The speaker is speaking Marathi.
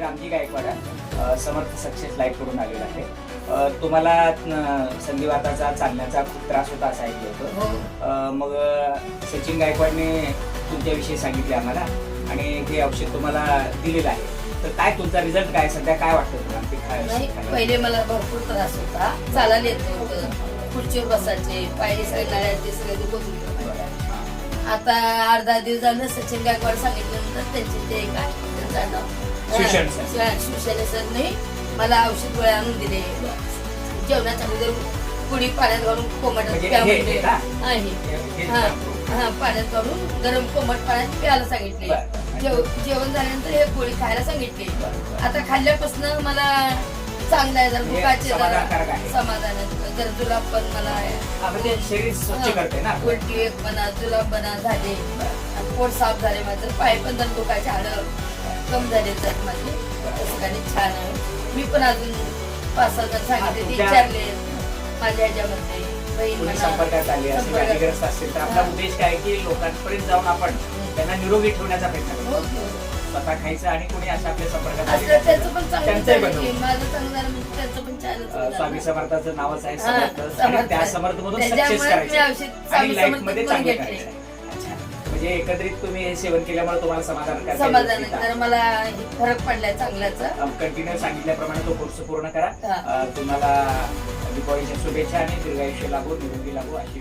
रामजी गायकवाड समर्थ सक्सेस लाईफकडून आलेला आहे. तुम्हाला संधिवाताचा चालण्याचा खूप त्रास होता असं ऐकलं होतं. हो. मग सचिन गायकवाडने तुमच्याविषयी सांगितले आम्हाला आणि हे औषध तुम्हाला दिलेलं आहे. तर काय तुमचा रिझल्ट काय? सध्या काय वाटतं तुम्हाला? ते काय पहिले मला भरपूर त्रास होता. चालायला येत नव्हतं. खुर्चीवर बसायचे पायरी सगळे सगळे. आता अर्धा दिवस झालं सचिन गायकवाड सांगितल्यानंतर त्यांचे ते काय त्यांचं? शिवशरण सर. सरने मला औषध गोळ्या आणून दिले जेवणाच्या अगोदर पुडी पाण्यात घालून कोमट म्हणजे प्या हे- म्हणले. हे का? हा, हे. हे- हे- हा हा पाण्यात घालून गरम कोमट पाण्यात प्यायला सांगितले बरं. जेव- जेवण झाल्यानंतर हे गोळी खायला सांगितली बरं. आता खाल्ल्यापासून मला चांगलं आहे जरा म्हणजे समाधानकारक आहे. समाधान आहे. जर जुलाब पण मला हा, म्हणजे शरीर स्वच्छ करते ना. हा, उलटी एक म्हणा जुलाब म्हणा झाले. आणि पोट साफ झाले माझं पाय पण जर दुखायचे हाडं कम झाले तर माझे तसं काही छान आहे. मी पण अजून पाच सहा जण सांगितले विचारले. माझ्या ह्याच्यामध्ये बहीण संपर्कात आली असे संपर्कात- व्याधीग्रस्त असतील तर आपला हा. उद्देश काय की लोकांपर्यंत जाऊन आपण त्यांना निरोगी ठेवण्याचा प्रयत्न हो, करतो हो. स्वतः खायचं आणि कोणी असं आपल्या संपर्कात आले त्याचं पण चांगलं माझं चांगलं स्वामी समर्थाचं नावच आहे समर्थ. आणि. त्या समर्थ मधून सक्सेस करायचं. आणि लाईफमध्ये चांगलं. करायचं. म्हणजे एकत्रित तुम्ही हे सेवन केल्यामुळे तुम्हाला समाधान समाधान. तर मला फरक पडलाय चांगल्याचा. कंटिन्यू सांगितल्याप्रमाणे तो कोर्स पूर्ण करा. तुम्हाला दीपावलीच्या शुभेच्छा आणि दीर्घायुष्य लाभो निरोगी लाभो अशी